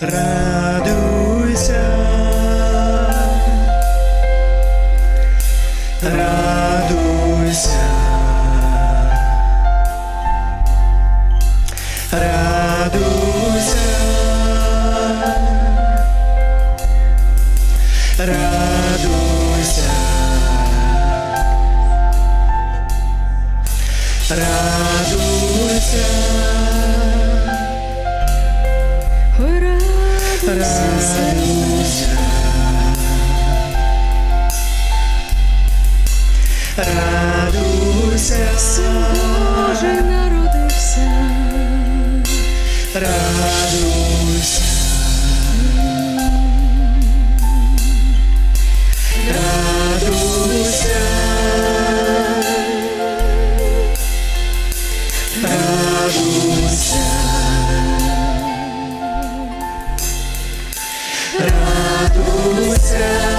радуйся, радуйся, радуйся, радуйся, радуйся. Радуйся, Боже народився. Дуся.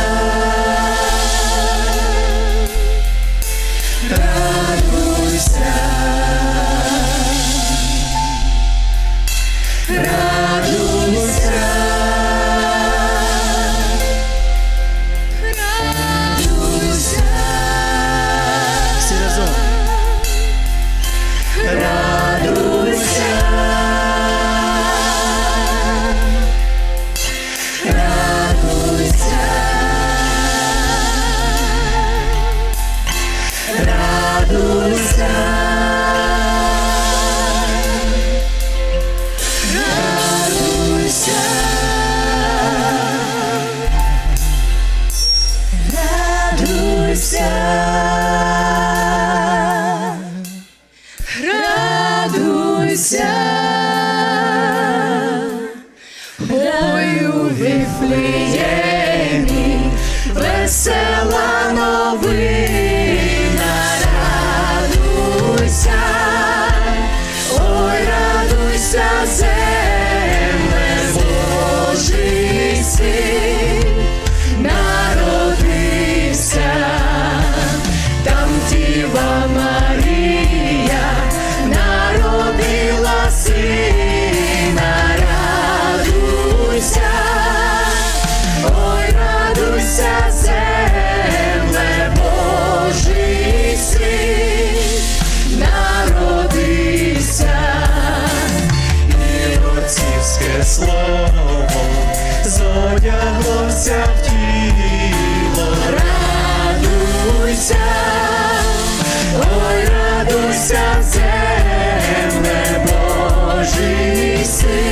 Радуйся, ой у весела новина. втілися в тіло, радуйся, ой, радуйся, це небожий син.